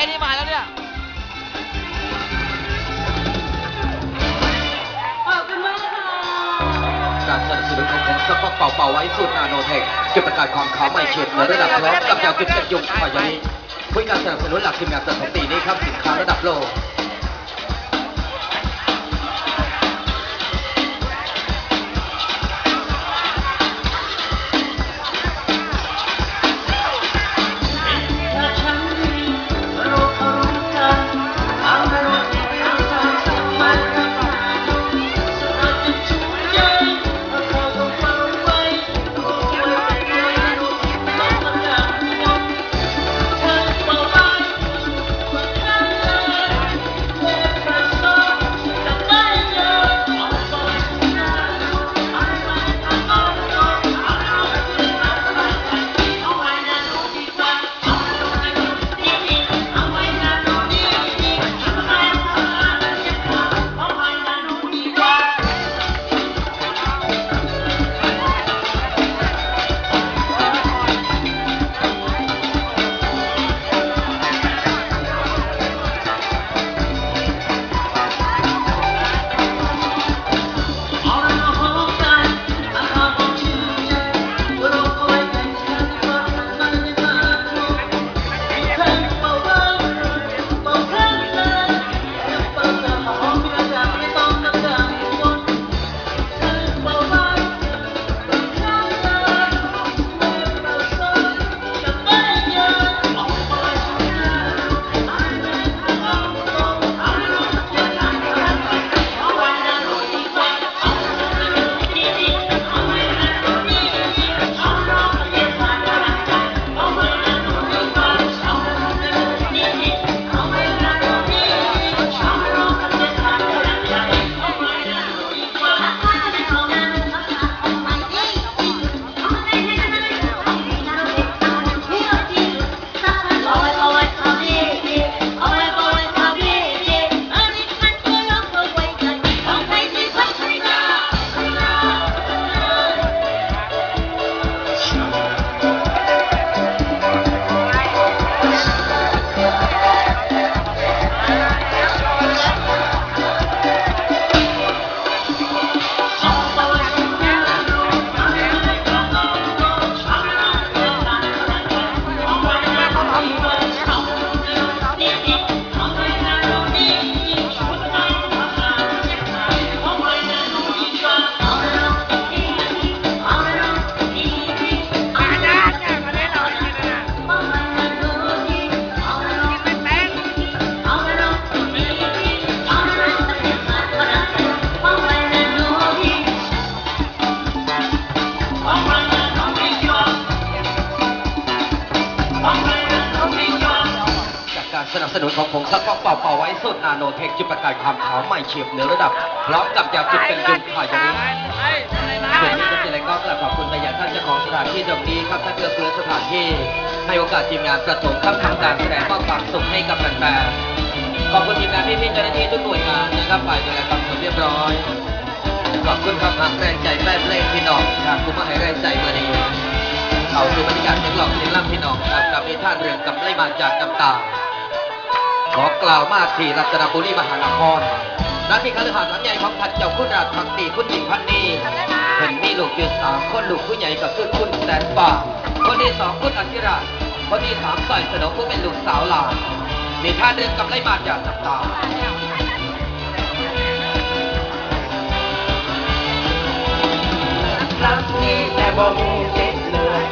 ะนี่มาแล้วเนี่ยขอบมากค่ะการสนับสนุนของผมสปอตเป่าเป่าไว้สุดนาโนเทคจุดประกาศความขาวใม่เฉียบเนระดับโลกกับยาจุดกันยุงพอยนี้เพื่การสนับสนุนหลักทีมงานเติมของปีนี้ครับสินค้าระดับโลก นับสนุนของผงซักฟอกเป่าเป่าไว้สุดนาโนเทคจุดประกาศความขาวใหม่เฉียบเหนือระดับ พร้อมกับยาจุดกันยุงพอยานี้ส่วนนี้ก็จะเลยก็กราบขอบคุณไปยังท่านเจ้าของสถานที่ตรงนี้ครับท่านเอื้อเฟื้อสถานที่ ให้โอกาสทีมงานประถมครับทำการแสดงมอบความสุขให้กับแฟนๆขอบคุณทีมงานพี่ๆเจ้าหน้าที่ทุกหน่วยงานนะครับฝ่ายดูแลความสงบเรียบร้อยขอบคุณครับหักแรงใจแม่เพลงพี่น้องจากคุณมาให้แรงใจมาดีเอาสู่บรรยากาศเสียงหลอกเสียงล่ำพี่น้องครับกับนิทานเรืองกำไรมาจากน้ำตา ขอกล่าวมาที่รัตนบุรีมหานครณที่คฤหาสน์หลังใหญ่ของท่านเจ้าคุณราชพักดีคุณหญิงพันนีเห็นมีลูกอยู่สามคนลูกผู้ใหญ่ก็คือคุณแสนป่าคนที่สองคุณอธิราชคนที่สามสอยสนอผู้เป็นลูกสาวหลานนิทานเรื่องกำไรมาจากน้ำตารักนี้แต่บ่มีสิทธิ์เลย